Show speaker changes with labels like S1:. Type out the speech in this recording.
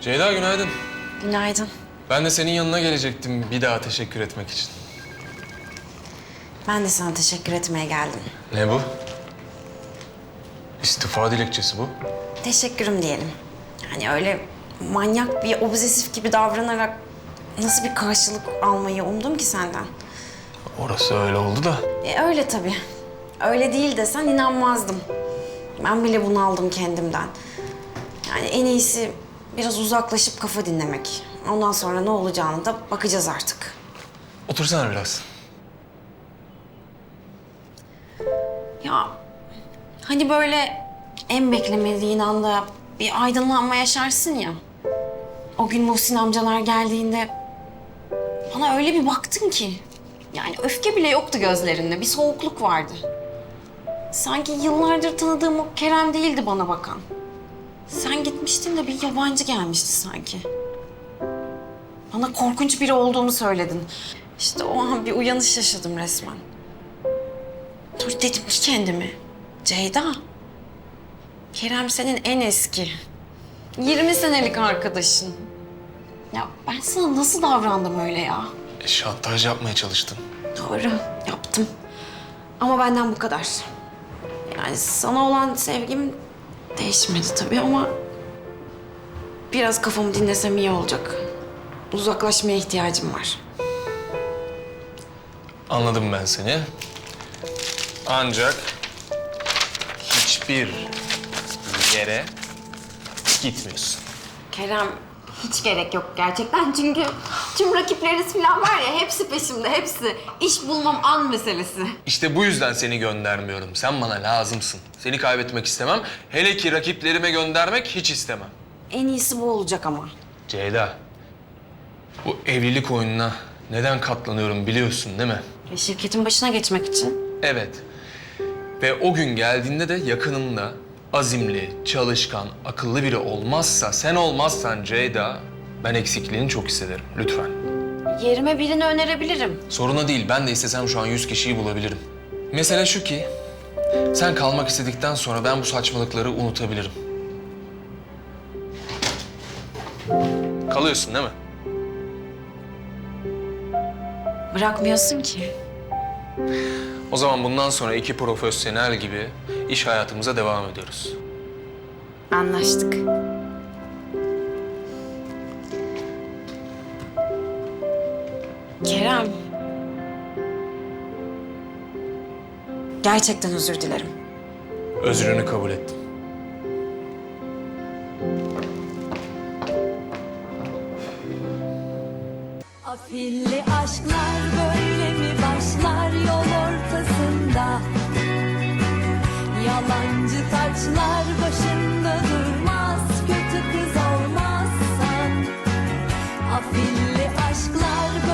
S1: Ceyda günaydın.
S2: Günaydın.
S1: Ben de senin yanına gelecektim bir daha teşekkür etmek için.
S2: Ben de sana teşekkür etmeye geldim.
S1: Ne bu? İstifa dilekçesi bu.
S2: Teşekkürüm diyelim. Yani öyle manyak bir obsesif gibi davranarak nasıl bir karşılık almayı umdum ki senden.
S1: Orası öyle oldu da.
S2: E öyle tabii. Öyle değil desen inanmazdım. Ben bile bunaldım kendimden. Yani en iyisi biraz uzaklaşıp kafa dinlemek. Ondan sonra ne olacağını da bakacağız artık.
S1: Otursana biraz.
S2: Ya hani böyle en beklemediğin anda bir aydınlanma yaşarsın ya. O gün Muhsin amcalar geldiğinde bana öyle bir baktın ki. Yani öfke bile yoktu gözlerinde. Bir soğukluk vardı. Sanki yıllardır tanıdığım o Kerem değildi bana bakan. Sen gitmiştin de bir yabancı gelmişti sanki. Bana korkunç biri olduğumu söyledin. İşte o an bir uyanış yaşadım resmen. Dur dedim ki kendime. Ceyda. Kerem senin en eski. 20 senelik arkadaşın. Ya ben sana nasıl davrandım öyle ya?
S1: E, şantaj yapmaya çalıştın.
S2: Doğru, yaptım. Ama benden bu kadar. Yani sana olan sevgim değişmedi tabii ama... ...biraz kafamı dinlesem iyi olacak. Uzaklaşmaya ihtiyacım var.
S1: Anladım ben seni. Ancak hiçbir yere gitmiyorsun.
S2: Kerem hiç gerek yok gerçekten çünkü tüm rakipleriniz falan var ya hepsi peşimde hepsi. İş bulmam an meselesi.
S1: İşte bu yüzden seni göndermiyorum. Sen bana lazımsın. Seni kaybetmek istemem. Hele ki rakiplerime göndermek hiç istemem.
S2: En iyisi bu olacak ama.
S1: Ceyda, bu evlilik oyununa neden katlanıyorum biliyorsun değil mi?
S2: E, şirketin başına geçmek için.
S1: Evet. Ve o gün geldiğinde de yakınımda azimli, çalışkan, akıllı biri olmazsa, sen olmazsan Ceyda, ben eksikliğini çok hissederim. Lütfen.
S2: Yerime birini önerebilirim.
S1: Soruna değil, ben de istesem şu an yüz kişiyi bulabilirim. Mesele şu ki, sen kalmak istedikten sonra ben bu saçmalıkları unutabilirim. Kalıyorsun değil mi?
S2: Bırakmıyorsun ki.
S1: O zaman bundan sonra iki profesyonel gibi iş hayatımıza devam ediyoruz.
S2: Anlaştık. Kerem. Gerçekten özür dilerim.
S1: Özrünü kabul ettim.
S3: Afilli aşklar böyle mi başlar yol ortasında? Yalancı taçlar başında durmaz, kötü kız olmazsan. Afilli aşklar